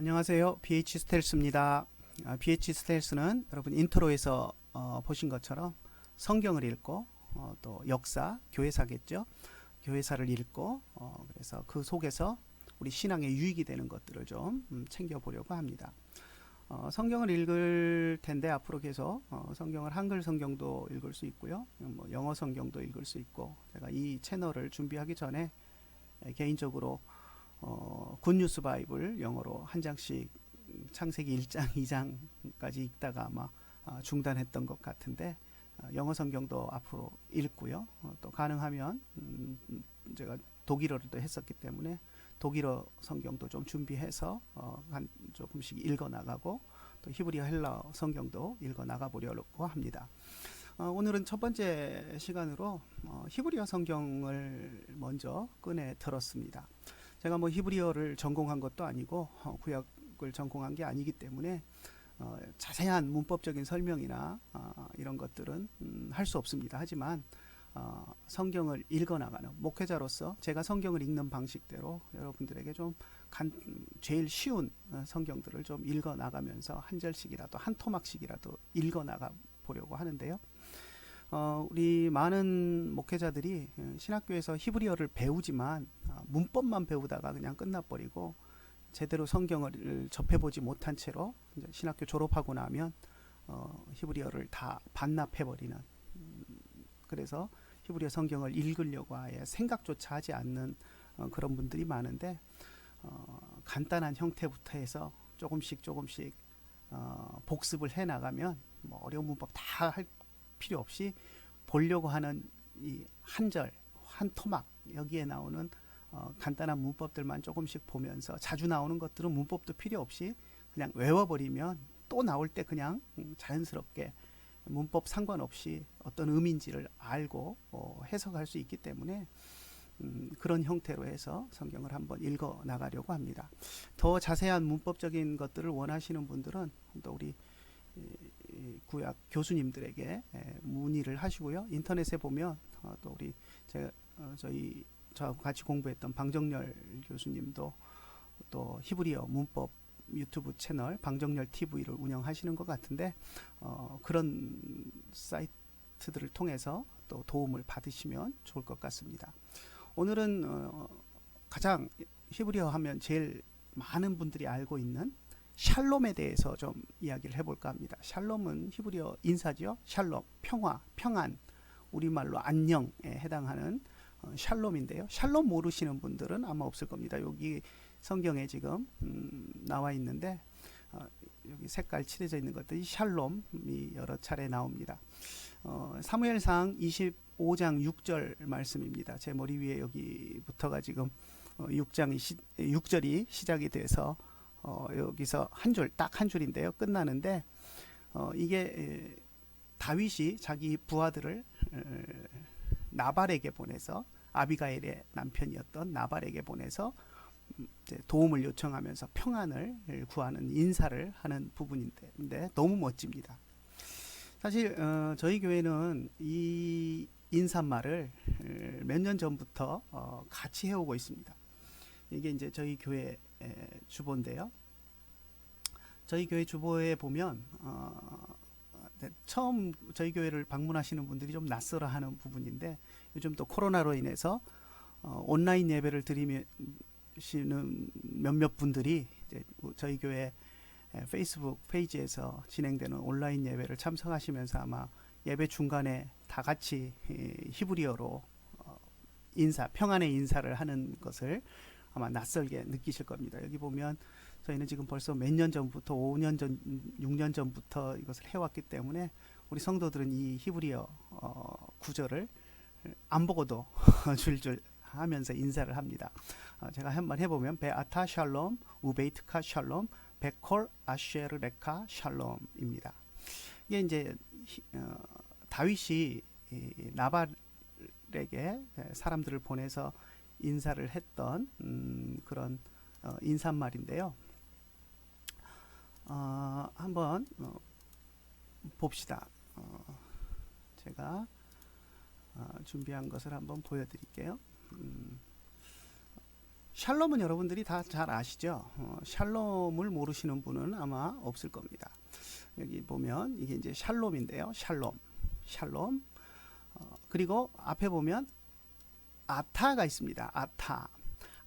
안녕하세요. BH 스텔스입니다. 아, BH 스텔스는 여러분 인트로에서 어, 보신 것처럼 성경을 읽고 어, 또 역사, 교회사겠죠. 교회사를 읽고 어, 그래서 그 속에서 우리 신앙에 유익이 되는 것들을 좀 음, 챙겨보려고 합니다. 어, 성경을 읽을 텐데 앞으로 계속 어, 성경을 한글 성경도 읽을 수 있고요, 뭐 영어 성경도 읽을 수 있고 제가 이 채널을 준비하기 전에 에, 개인적으로 어, 굿뉴스 바이블 영어로 한 장씩 창세기 1장, 2장까지 읽다가 아마 아, 중단했던 것 같은데 어, 영어 성경도 앞으로 읽고요. 어, 또 가능하면 음, 음, 제가 독일어로도 했었기 때문에 독일어 성경도 좀 준비해서 어, 한 조금씩 읽어 나가고 또 히브리어 헬라어 성경도 읽어 나가 보려고 합니다. 어, 오늘은 첫 번째 시간으로 어, 히브리어 성경을 먼저 꺼내 들었습니다. 제가 뭐 히브리어를 전공한 것도 아니고 어, 구약을 전공한 게 아니기 때문에 어, 자세한 문법적인 설명이나 어, 이런 것들은 음, 할 수 없습니다. 하지만 어, 성경을 읽어 나가는 목회자로서 제가 성경을 읽는 방식대로 여러분들에게 좀 간, 제일 쉬운 어, 성경들을 좀 읽어 나가면서 한 절씩이라도 한 토막씩이라도 읽어 나가 보려고 하는데요. 어, 우리 많은 목회자들이 어, 신학교에서 히브리어를 배우지만 어, 문법만 배우다가 그냥 끝나버리고 제대로 성경을 접해보지 못한 채로 신학교 졸업하고 나면 어, 히브리어를 다 반납해버리는 음, 그래서 히브리어 성경을 읽으려고 아예 생각조차 하지 않는 어, 그런 분들이 많은데 어, 간단한 형태부터 해서 조금씩 조금씩 어, 복습을 해 나가면 뭐 어려운 문법 다 할 필요 없이 보려고 하는 이 한 절, 한 토막 여기에 나오는 어, 간단한 문법들만 조금씩 보면서 자주 나오는 것들은 문법도 필요 없이 그냥 외워버리면 또 나올 때 그냥 음, 자연스럽게 문법 상관없이 어떤 의미인지를 알고 어, 해석할 수 있기 때문에 음, 그런 형태로 해서 성경을 한번 읽어 나가려고 합니다. 더 자세한 문법적인 것들을 원하시는 분들은 또 우리 구약 교수님들에게 에, 문의를 하시고요. 인터넷에 보면 어, 또 우리 제 어, 저희 저하고 같이 공부했던 방정열 교수님도 또 히브리어 문법 유튜브 채널 방정열 TV를 운영하시는 것 같은데 어, 그런 사이트들을 통해서 또 도움을 받으시면 좋을 것 같습니다. 오늘은 어, 가장 히브리어 하면 제일 많은 분들이 알고 있는 샬롬에 대해서 좀 이야기를 해볼까 합니다. 샬롬은 히브리어 인사지요. 샬롬, 평화, 평안, 우리말로 안녕에 해당하는 어, 샬롬인데요. 샬롬 모르시는 분들은 아마 없을 겁니다. 여기 성경에 지금 음, 나와 있는데 어, 여기 색깔 칠해져 있는 것들이 샬롬이 여러 차례 나옵니다. 어, 사무엘상 25장 6절 말씀입니다. 제 머리 위에 여기부터가 지금 어, 6장이 시, 6절이 시작이 돼서 어, 여기서 한 줄 딱 한 줄인데요. 끝나는데 어, 이게 에, 다윗이 자기 부하들을 에, 나발에게 보내서 아비가일의 남편이었던 나발에게 보내서 음, 도움을 요청하면서 평안을 구하는 인사를 하는 부분인데 너무 멋집니다. 사실 어, 저희 교회는 이 인사말을 몇 년 전부터 어, 같이 해오고 있습니다. 이게 이제 저희 교회 에, 주보인데요. 저희 교회 주보에 보면 어, 네, 처음 저희 교회를 방문하시는 분들이 좀 낯설어 하는 부분인데 요즘 또 코로나로 인해서 어, 온라인 예배를 드리시는 몇몇 분들이 저희 교회 에, 페이스북 페이지에서 진행되는 온라인 예배를 참석하시면서 아마 예배 중간에 다 같이 이, 히브리어로 어, 인사 평안의 인사를 하는 것을 아마 낯설게 느끼실 겁니다. 여기 보면 저희는 지금 벌써 몇 년 전부터 5년 전, 6년 전부터 이것을 해왔기 때문에 우리 성도들은 이 히브리어 어, 구절을 안 보고도 줄줄 하면서 인사를 합니다. 어, 제가 한번 해보면 베아타 샬롬, 우베이트카 샬롬, 베콜 아쉐르 레카 샬롬입니다. 이게 이제 히, 어, 다윗이 이 나발에게 사람들을 보내서 인사를 했던 음, 그런 어, 인사말인데요. 어, 한번 어, 봅시다. 어, 제가 어, 준비한 것을 한번 보여드릴게요. 음, 샬롬은 여러분들이 다 잘 아시죠? 어, 샬롬을 모르시는 분은 아마 없을 겁니다. 여기 보면 이게 이제 샬롬인데요. 샬롬, 샬롬. 어, 그리고 앞에 보면 아타가 있습니다. 아타.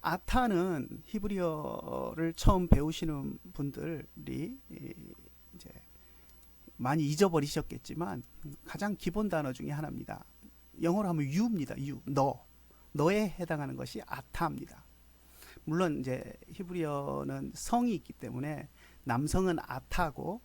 아타는 히브리어를 처음 배우시는 분들이 이, 이제 많이 잊어버리셨겠지만 가장 기본 단어 중에 하나입니다. 영어로 하면 you입니다. you, 너. 너에 해당하는 것이 아타입니다. 물론 이제 히브리어는 성이 있기 때문에 남성은 아타고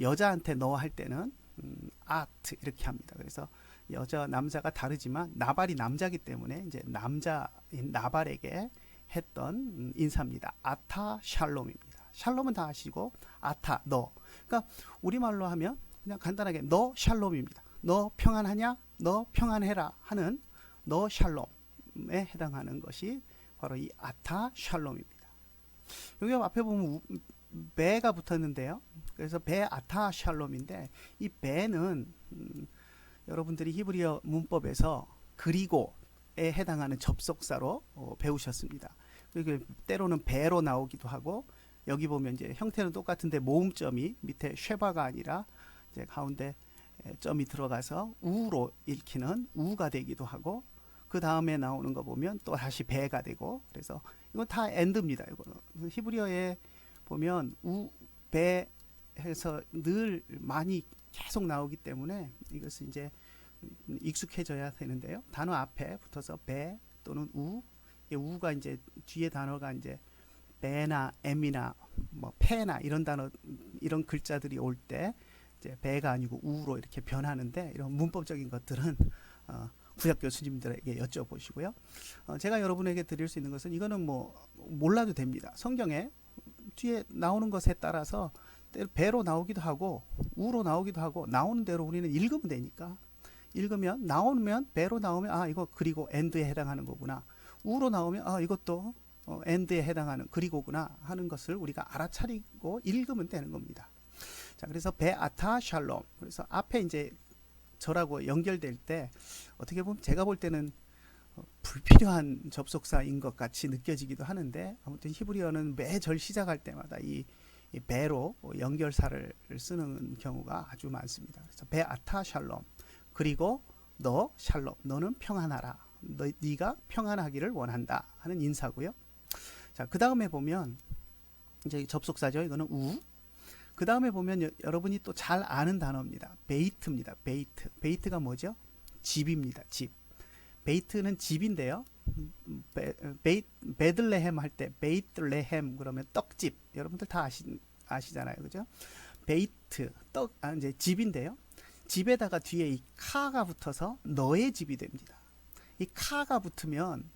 여자한테 너 할 때는 음, 아트 이렇게 합니다. 그래서 여자 남자가 다르지만 나발이 남자기 때문에 이제 남자인 나발에게 했던 음, 인사입니다. 아타 샬롬입니다. 샬롬은 다 아시고 아타 너. 그러니까 우리말로 하면 그냥 간단하게 너 샬롬입니다. 너 평안하냐? 너 평안해라 하는 너 샬롬에 해당하는 것이 바로 이 아타 샬롬입니다. 여기 앞에 보면 우, 배가 붙었는데요. 그래서 배 아타 샬롬인데 이 배는 음, 여러분들이 히브리어 문법에서 그리고에 해당하는 접속사로 어, 배우셨습니다. 그리고 때로는 배로 나오기도 하고 여기 보면 이제 형태는 똑같은데 모음점이 밑에 쉐바가 아니라 이제 가운데 에, 점이 들어가서 우로 읽히는 우가 되기도 하고 그 다음에 나오는 거 보면 또 다시 배가 되고 그래서 이건 다 엔드입니다. 이거는 히브리어에 보면 우, 배 해서 늘 많이 계속 나오기 때문에 이것은 이제 익숙해져야 되는데요. 단어 앞에 붙어서 배 또는 우, 이 우가 이제 뒤에 단어가 이제 배나 M이나 뭐 패나 이런 단어 이런 글자들이 올 때 이제 배가 아니고 우로 이렇게 변하는데 이런 문법적인 것들은 어, 구약 교수님들에게 여쭤보시고요. 어, 제가 여러분에게 드릴 수 있는 것은 이거는 뭐 몰라도 됩니다. 성경에 뒤에 나오는 것에 따라서 배로 나오기도 하고 우로 나오기도 하고 나오는 대로 우리는 읽으면 되니까. 읽으면 나오면 배로 나오면 아 이거 그리고 엔드에 해당하는 거구나. 우로 나오면 아 이것도 어, 엔드에 해당하는 그리고구나 하는 것을 우리가 알아차리고 읽으면 되는 겁니다. 자 그래서 베아타 샬롬. 그래서 앞에 이제 저라고 연결될 때 어떻게 보면 제가 볼 때는 어, 불필요한 접속사인 것 같이 느껴지기도 하는데 아무튼 히브리어는 매 절 시작할 때마다 이, 이 배로 연결사를 쓰는 경우가 아주 많습니다. 그래서 베아타 샬롬 그리고 너 샬롬 너는 평안하라 너, 네가 평안하기를 원한다 하는 인사고요. 자, 그 다음에 보면 이제 접속사죠. 이거는 우. 그 다음에 보면 여, 여러분이 또 잘 아는 단어입니다. 베이트입니다. 베이트. 베이트가 뭐죠? 집입니다. 집. 베이트는 집인데요. 베들레헴 할 때 베이트레헴 그러면 떡집. 여러분들 다 아시, 아시잖아요. 그죠? 베이트 떡 아, 이제 집인데요. 집에다가 뒤에 이 카가 붙어서 너의 집이 됩니다. 이 카가 붙으면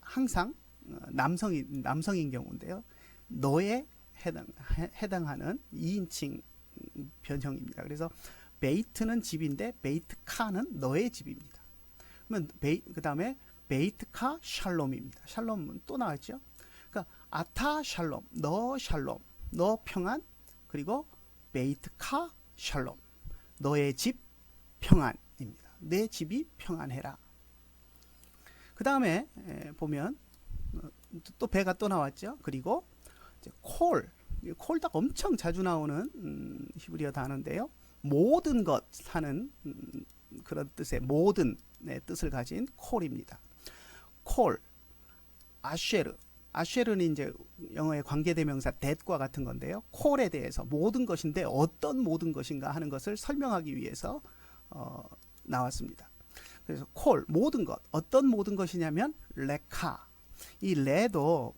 항상 어, 남성이 남성인 경우인데요. 너에 해당 해, 해당하는 2인칭 변형입니다. 그래서 베이트는 집인데 베이트 카는 너의 집입니다. 그러면 베이 그 다음에 베이트 카 샬롬입니다. 샬롬은 또 나왔죠. 그러니까 아타 샬롬, 너 샬롬, 너 평안 그리고 베이트 카 샬롬, 너의 집 평안입니다. 내 집이 평안해라. 그 다음에 보면 어, 또 배가 또 나왔죠. 그리고 콜, 콜딱 엄청 자주 나오는 음, 히브리어 단어인데요. 모든 것 하는 음, 그런 뜻의 모든 의 뜻을 가진 콜입니다. 콜, 아쉐르, 아쉐르는 이제 영어의 관계대명사 that과 같은 건데요. 콜에 대해서 모든 것인데 어떤 모든 것인가 하는 것을 설명하기 위해서 어, 나왔습니다. 그래서 콜 모든 것 어떤 모든 것이냐면 레카 이 레도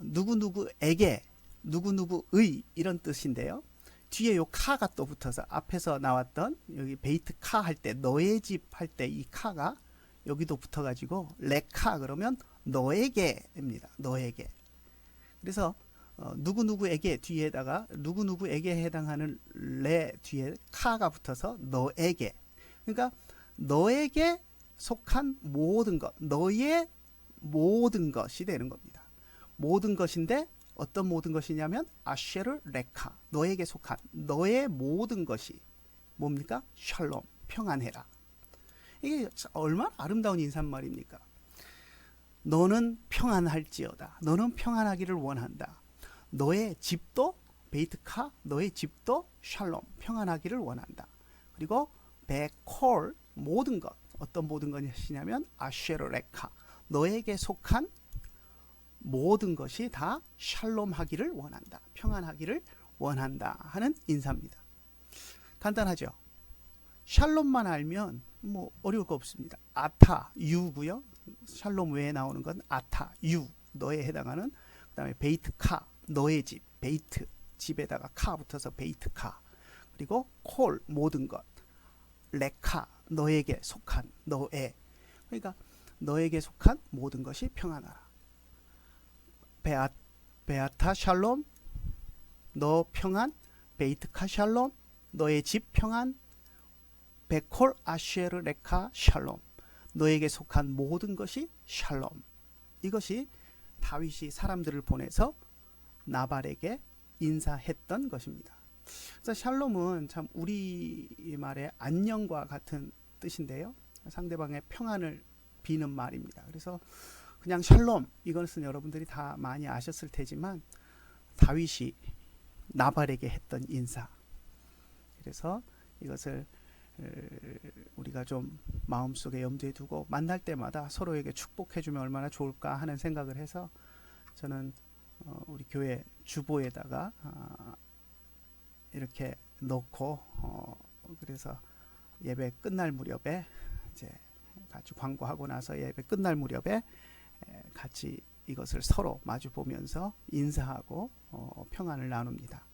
누구 누구에게 누구 누구의 이런 뜻인데요. 뒤에 요 카가 또 붙어서 앞에서 나왔던 여기 베이트 카 할 때 너의 집 할 때 이 카가 여기도 붙어가지고 레카 그러면 너에게입니다. 너에게. 그래서 어, 누구 누구에게 뒤에다가 누구 누구에게 해당하는 레 뒤에 카가 붙어서 너에게. 그러니까 너에게 속한 모든 것, 너의 모든 것이 되는 겁니다. 모든 것인데 어떤 모든 것이냐면 아쉐르 레카, 너에게 속한 너의 모든 것이 뭡니까? 샬롬, 평안해라. 이게 얼마나 아름다운 인사말입니까? 너는 평안할지어다. 너는 평안하기를 원한다. 너의 집도 베이트카 너의 집도 샬롬 평안하기를 원한다. 그리고 베콜 모든 것 어떤 모든 것이냐면 아쉐르레카 너에게 속한 모든 것이 다 샬롬하기를 원한다. 평안하기를 원한다 하는 인사입니다. 간단하죠. 샬롬만 알면 뭐 어려울 거 없습니다. 아타 유고요. 샬롬 외에 나오는 건 아타 유 너에 해당하는 그다음에 베이트 카 너의 집 베이트 집에다가 카 붙어서 베이트 카 그리고 콜 모든 것 레카 너에게 속한 너의 그러니까 너에게 속한 모든 것이 평안하라. 베아 베아타 샬롬 너 평안 베이트 카 샬롬 너의 집 평안 베콜 아쉐르 레카 샬롬 너에게 속한 모든 것이 샬롬 이것이 다윗이 사람들을 보내서 나발에게 인사했던 것입니다. 그래서 샬롬은 참 우리 말의 안녕과 같은 뜻인데요. 상대방의 평안을 비는 말입니다. 그래서 그냥 샬롬 이것은 여러분들이 다 많이 아셨을 테지만 다윗이 나발에게 했던 인사. 그래서 이것을 우리가 좀 마음속에 염두에 두고 만날 때마다 서로에게 축복해 주면 얼마나 좋을까 하는 생각을 해서 저는 어, 우리 교회 주보에다가 아, 이렇게 넣고 어, 그래서 예배 끝날 무렵에 이제 같이 광고하고 나서 예배 끝날 무렵에 같이 이것을 서로 마주 보면서 인사하고 어, 평안을 나눕니다.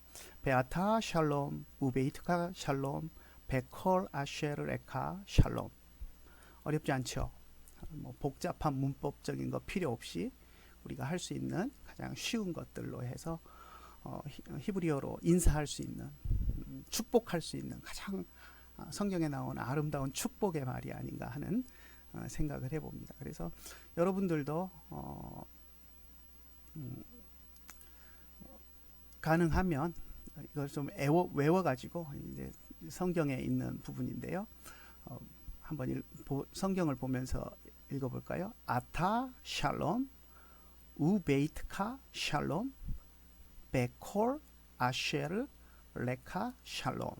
베아타 샬롬, 우베이트카 샬롬, 베콜 아쉐르 레카 샬롬. 어렵지 않죠? 뭐 복잡한 문법적인 거 필요 없이 우리가 할 수 있는 가장 쉬운 것들로 해서 어, 히브리어로 인사할 수 있는 음, 축복할 수 있는 가장 어, 성경에 나오는 아름다운 축복의 말이 아닌가 하는 어, 생각을 해봅니다. 그래서 여러분들도 어, 음, 가능하면 이걸 좀 애워, 외워가지고 이제 성경에 있는 부분인데요. 어, 한번 일, 보, 성경을 보면서 읽어볼까요? 아타 샬롬 우베이트카 샬롬 베콜 아쉐르 레카 샬롬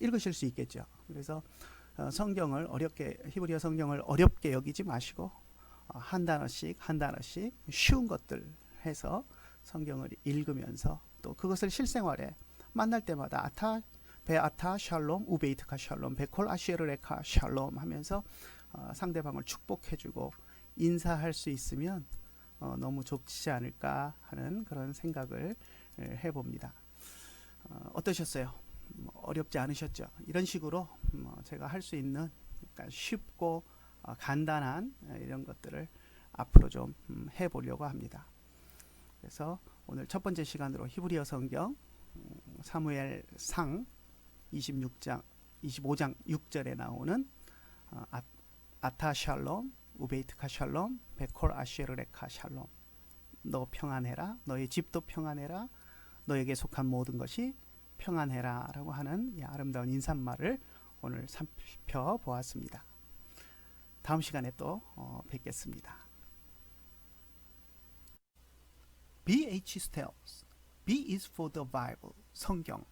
읽으실 수 있겠죠. 그래서 어, 성경을 어렵게 히브리어 성경을 어렵게 여기지 마시고 어, 한 단어씩 한 단어씩 쉬운 것들 해서 성경을 읽으면서 또 그것을 실생활에 만날 때마다 아타 베아타 샬롬 우베이트카 샬롬 베콜 아시에르 레카 샬롬 하면서 어, 상대방을 축복해주고 인사할 수 있으면 어, 너무 좋지 않을까 하는 그런 생각을 해봅니다. 어, 어떠셨어요? 뭐 어렵지 않으셨죠? 이런 식으로 뭐 제가 할 수 있는 그러니까 쉽고 어, 간단한 이런 것들을 앞으로 좀 음, 해보려고 합니다. 그래서 오늘 첫 번째 시간으로 히브리어 성경 음, 사무엘 상 26장 25장 6절에 나오는 아, 아타 샬롬 우베이트카 샬롬 베콜 아쉐르레카 샬롬. 너 평안해라. 너의 집도 평안해라. 너에게 속한 모든 것이 평안해라 라고 하는 이 아름다운 인사말을 오늘 살펴보았습니다. 다음 시간에 또 어, 뵙겠습니다. BH Styles. B is for the Bible. 성경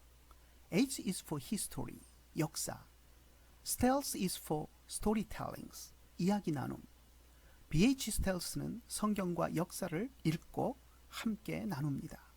H is for history 역사 Styles is for storytellings 이야기 나눔 BH 스텔스는 성경과 역사를 읽고 함께 나눕니다.